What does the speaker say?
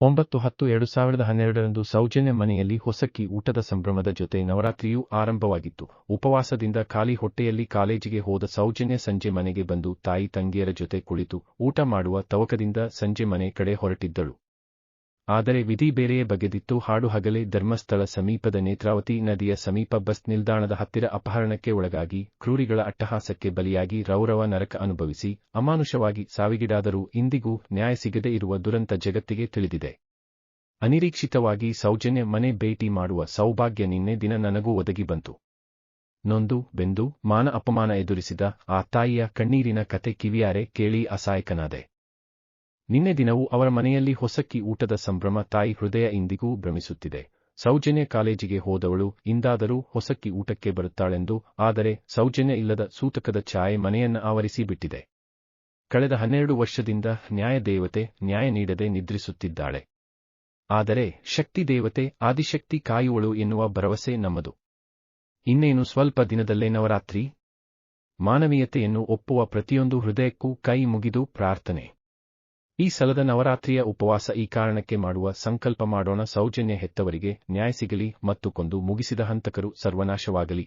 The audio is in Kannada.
ಒಂಬತ್ತು ಹತ್ತು ಎರಡು ಸಾವಿರದ ಹನ್ನೆರಡರಂದು ಸೌಜನ್ಯ ಮನೆಯಲ್ಲಿ ಹೊಸಕ್ಕಿ ಊಟದ ಸಂಭ್ರಮದ ಜೊತೆ ನವರಾತ್ರಿಯೂ ಆರಂಭವಾಗಿತ್ತು. ಉಪವಾಸದಿಂದ ಖಾಲಿ ಹೊಟ್ಟೆಯಲ್ಲಿ ಕಾಲೇಜಿಗೆ ಹೋದ ಸೌಜನ್ಯ ಸಂಜೆ ಮನೆಗೆ ಬಂದು ತಾಯಿ ತಂಗಿಯರ ಜೊತೆ ಕುಳಿತು ಊಟ ಮಾಡುವ ತವಕದಿಂದ ಸಂಜೆ ಮನೆ ಕಡೆ ಹೊರಟಿದ್ದಳು. ಆದರೆ ವಿಧಿ ಬೇರೆಯೇ ಬಗೆದಿತ್ತು. ಹಾಡು ಹಗಲೇ ಧರ್ಮಸ್ಥಳ ಸಮೀಪದ ನೇತ್ರಾವತಿ ನದಿಯ ಸಮೀಪ ಬಸ್ ನಿಲ್ದಾಣದ ಹತ್ತಿರ ಅಪಹರಣಕ್ಕೆ ಒಳಗಾಗಿ ಕ್ರೂರಿಗಳ ಅಟ್ಟಹಾಸಕ್ಕೆ ಬಲಿಯಾಗಿ ರೌರವ ನರಕ ಅನುಭವಿಸಿ, ಅಮಾನುಷವಾಗಿ ಸಾವಿಗೀಡಾದರೂ ಇಂದಿಗೂ ನ್ಯಾಯ ಸಿಗದೇ ಇರುವ ದುರಂತ ಜಗತ್ತಿಗೆ ತಿಳಿದಿದೆ. ಅನಿರೀಕ್ಷಿತವಾಗಿ ಸೌಜನ್ಯ ಮನೆ ಭೇಟಿ ಮಾಡುವ ಸೌಭಾಗ್ಯ ನಿನ್ನೆ ದಿನ ನನಗೂ ಒದಗಿ ಬಂತು. ನೊಂದು, ಬೆಂದು, ಮಾನ ಅಪಮಾನ ಎದುರಿಸಿದ ಆ ತಾಯಿಯ ಕಣ್ಣೀರಿನ ಕತೆ ಕಿವಿಯಾರೆ ಕೇಳಿ ಅಸಹಾಯಕನಾದೆ. ನಿನ್ನೆ ದಿನವೂ ಅವರ ಮನೆಯಲ್ಲಿ ಹೊಸಕ್ಕಿ ಊಟದ ಸಂಭ್ರಮ ತಾಯಿ ಹೃದಯ ಇಂದಿಗೂ ಭ್ರಮಿಸುತ್ತಿದೆ. ಸೌಜನ್ಯ ಕಾಲೇಜಿಗೆ ಹೋದವಳು ಇಂದಾದರೂ ಹೊಸಕ್ಕಿ ಊಟಕ್ಕೆ ಬರುತ್ತಾಳೆಂದು, ಆದರೆ ಸೌಜನ್ಯ ಇಲ್ಲದ ಸೂತಕದ ಛಾಯೆ ಮನೆಯನ್ನ ಆವರಿಸಿ ಬಿಟ್ಟಿದೆ. ಕಳೆದ ಹನ್ನೆರಡು ವರ್ಷದಿಂದ ನ್ಯಾಯದೇವತೆ ನ್ಯಾಯ ನೀಡದೆ ನಿದ್ರಿಸುತ್ತಿದ್ದಾಳೆ. ಆದರೆ ಶಕ್ತಿ ದೇವತೆ ಆದಿಶಕ್ತಿ ಕಾಯುವಳು ಎನ್ನುವ ಭರವಸೆ ನಮ್ಮದು. ಇನ್ನೇನು ಸ್ವಲ್ಪ ದಿನದಲ್ಲೇ ನವರಾತ್ರಿ? ಮಾನವೀಯತೆಯನ್ನು ಒಪ್ಪುವ ಪ್ರತಿಯೊಂದು ಹೃದಯಕ್ಕೂ ಕೈ ಮುಗಿದು ಪ್ರಾರ್ಥನೆ. ಈ ಸಲದ ನವರಾತ್ರಿಯ ಉಪವಾಸ ಈ ಕಾರಣಕ್ಕೆ ಮಾಡುವ ಸಂಕಲ್ಪ ಮಾಡೋಣ. ಸೌಜನ್ಯ ಹೆತ್ತವರಿಗೆ ನ್ಯಾಯ ಸಿಗಲಿ ಮತ್ತು ಕೊಂದು ಮುಗಿಸಿದ ಹಂತಕರು ಸರ್ವನಾಶವಾಗಲಿ.